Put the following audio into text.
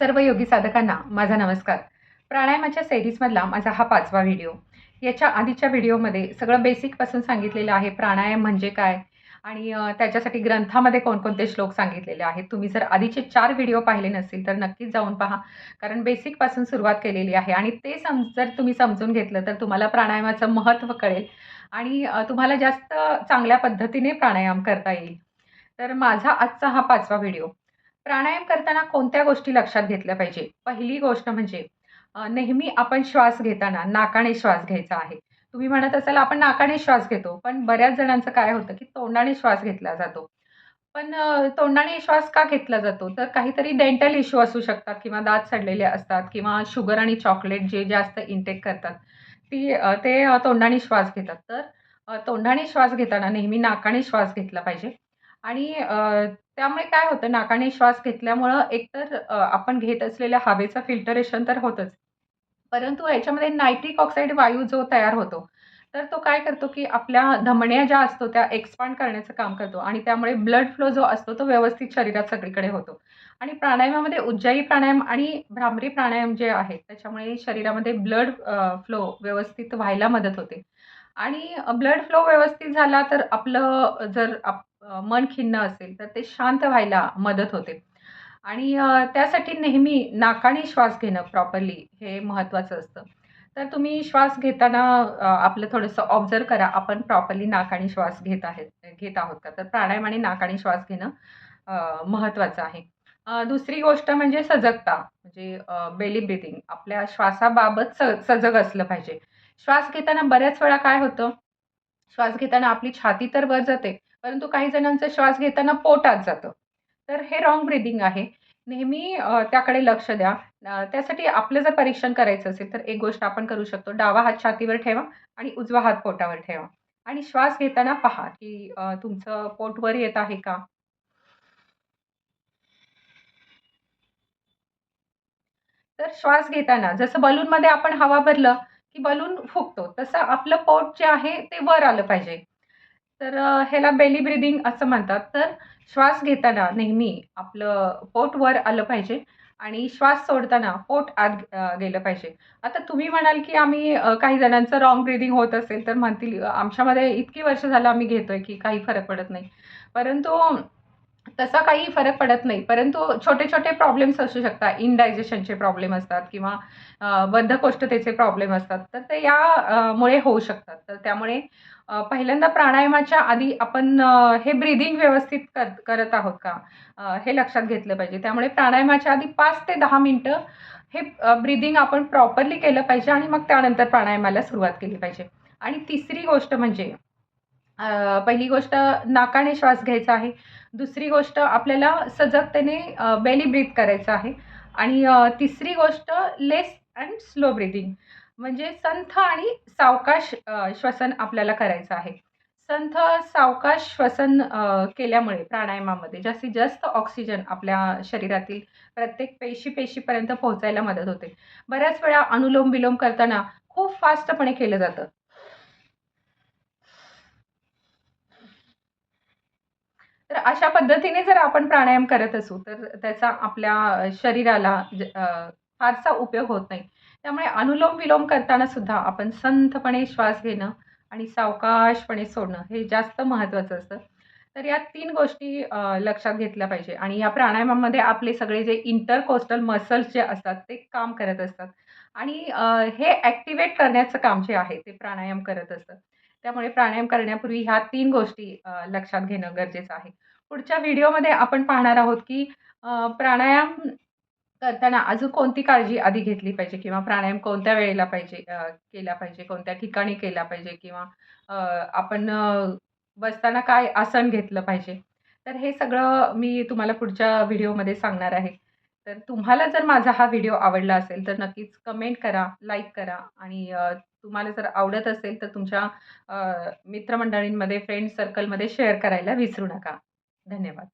सर्व योगी साधकांना माझा नमस्कार. प्राणायामाच्या सेरीजमधला माझा हा पाचवा व्हिडिओ याच्या आधीच्या व्हिडिओमध्ये सगळं बेसिकपासून सांगितलेलं आहे प्राणायाम म्हणजे काय? आणि त्याच्यासाठी ग्रंथामध्ये कोणकोणते श्लोक सांगितलेले आहेत? तुम्ही जर आधीचे चार व्हिडिओ पाहिले नसतील तर नक्कीच जाऊन पहा. कारण बेसिकपासून सुरुवात केलेली आहे आणि ते सम जर तुम्ही समजून घेतलं तर तुम्हाला प्राणायामाचं महत्त्व कळेल. आणि तुम्हाला जास्त चांगल्या पद्धतीने प्राणायाम करता येईल. तर माझा आजचा हा पाचवा व्हिडिओ प्राणायाम करताना कोणत्या गोष्टी लक्षात घेतल्या पाहिजे? पहिली गोष्ट म्हणजे नेहमी आपण श्वास घेताना नाकाने श्वास घ्यायचा आहे. तुम्ही म्हणत असाल आपण नाकाने श्वास घेतो पण बऱ्याच जणांचं काय होतं की तोंडाने श्वास घेतला जातो. पण तोंडाने श्वास का घेतला जातो? तर काहीतरी डेंटल इश्यू असू शकतात किंवा दात सडलेले असतात किंवा शुगर आणि चॉकलेट जे जास्त इंटेक करतात ती ते तोंडाने श्वास घेतात. तर तोंडाने श्वास घेताना नेहमी नाकाने श्वास घेतला पाहिजे. आणि अ, त्यामुळे काय होतं नाकाने श्वास घेतल्यामुळं एकतर अ, आपण घेत असलेल्या हवेचं फिल्टरेशन तर होतंच. परंतु याच्यामध्ये नायट्रिक ऑक्साईड वायू जो तयार होतो तर तो काय करतो की आपल्या धमण्या ज्या असतो त्या एक्सपांड करण्याचं काम करतो आणि त्यामुळे ब्लड फ्लो जो असतो तो व्यवस्थित शरीरात सगळीकडे होतो. आणि प्राणायामामध्ये उज्जाई प्राणायाम आणि भ्रामरी प्राणायाम जे आहेत त्याच्यामुळे शरीरामध्ये ब्लड फ्लो व्यवस्थित व्हायला मदत होते. आणि ब्लड फ्लो व्यवस्थित झाला तर आपलं जर आप मन खिन्न असेल तर ते शांत व्हायला मदत होते. आणि त्यासाठी नेहमी नाकाने श्वास घेणं प्रॉपरली हे महत्त्वाचं असतं. तर तुम्ही श्वास घेताना आपलं थोडंसं ऑब्झर्व करा आपण प्रॉपरली नाकाने श्वास घेत आहेत घेत आहोत का? तर प्राणायामाने नाकाने श्वास घेणं महत्त्वाचं आहे. दुसरी गोष्ट म्हणजे सजगता म्हणजे बेली ब्रिथिंग आपल्या श्वासाबाबत स सजग असलं पाहिजे. श्वास घेताना बऱ्याच वेळा काय होतं श्वास घेताना आपली छाती तर वर जाते परंतु काही जणांचा श्वास घेताना पोटात जातं. तर हे रॉंग ब्रिदिंग आहे. नेहमी त्याकडे लक्ष द्या. त्यासाठी आपलं जर परीक्षण करायचं असेल तर एक गोष्ट आपण करू शकतो. डावा हात छातीवर ठेवा आणि उजवा हात पोटावर ठेवा. आणि श्वास घेताना पहा की तुमचं पोट वर येत आहे का? तर श्वास घेताना जसं बलूनमध्ये आपण हवा भरलं की बलून फुगतो. तसं आपलं पोट जे आहे ते वर आलं पाहिजे. तर ह्याला बेली ब्रिदिंग असं म्हणतात. तर श्वास घेताना नेहमी आपलं पोट वर आलं पाहिजे आणि श्वास सोडताना पोट आत गेलं पाहिजे. आता तुम्ही म्हणाल की आम्ही काही जणांचं रॉंग ब्रिदिंग होत असेल तर म्हणतील आमच्यामध्ये इतकी वर्ष झालं आम्ही घेतोय की काही फरक पडत नाही. परंतु तसा काही फरक पडत नाही. परंतु छोटे छोटे प्रॉब्लेम्स असू शकतात. इनडायजेशनचे प्रॉब्लेम असतात किंवा बद्धकोष्ठतेचे प्रॉब्लेम असतात. तर ते यामुळे होऊ शकतात. तर त्यामुळे पहिल्यांदा प्राणायामाच्या आधी आपण हे ब्रिदिंग व्यवस्थित कर करत आहोत का? हे लक्षात घेतलं पाहिजे. त्यामुळे प्राणायामाच्या आधी पाच ते दहा मिनटं हे ब्रिदिंग आपण प्रॉपरली केलं पाहिजे आणि मग त्यानंतर प्राणायामाला सुरुवात केली पाहिजे. आणि तिसरी गोष्ट म्हणजे पहिली गोष्ट नाकाने श्वास घ्यायचा आहे. दुसरी गोष्ट आपल्याला सजगतेने बेली ब्रीथ करायचं आहे. आणि तिसरी गोष्ट लेस अँड स्लो ब्रीथिंग म्हणजे संथ आणि सावकाश श्वसन आपल्याला करायचं आहे. संथ सावकाश श्वसन केल्यामुळे प्राणायामामध्ये जास्तीत जास्त ऑक्सिजन आपल्या शरीरातील प्रत्येक पेशी पेशीपर्यंत पोहोचायला मदत होते. बऱ्याच वेळा अनुलोम विलोम करताना खूप फास्टपणे केलं जातं तर अशा पद्धतीने जर आपण प्राणायाम करत असू तर त्याचा आपल्या शरीराला ज- फारसा उपयोग होत नाही. त्यामुळे अनुलोम विलोम करताना सुद्धा आपण संथपणे श्वास घेणं आणि सावकाशपणे सोडणं हे जास्त महत्त्वाचं असतं. तर या तीन गोष्टी लक्षात घेतल्या पाहिजे. आणि या प्राणायामामध्ये आपले सगळे जे इंटरकोस्टल मसल्स जे असतात ते काम करत असतात. आणि हे ॲक्टिवेट करण्याचं काम जे आहे ते प्राणायाम करत असतं. त्यामुळे प्राणायाम करण्यापूर्वी ह्या तीन गोष्टी लक्षात घेणं गरजेचं आहे. पुढच्या व्हिडिओमध्ये आपण पाहणार आहोत की प्राणायाम करताना अजून कोणती काळजी आधी घेतली पाहिजे किंवा प्राणायाम कोणत्या वेळेला पाहिजे केला पाहिजे कोणत्या ठिकाणी केला पाहिजे किंवा आपण बसताना काय आसन घेतलं पाहिजे. तर हे सगळं मी तुम्हाला पुढच्या व्हिडिओमध्ये सांगणार आहे. तर तुम्हाला जर माझा हा व्हिडिओ आवडला असेल तर नक्कीच कमेंट करा लाईक करा आणि तुम्हाला जर आवडत असेल तर तुमच्या मित्रमंडळींमध्ये फ्रेंड सर्कलमध्ये शेअर करायला विसरू नका. धन्यवाद.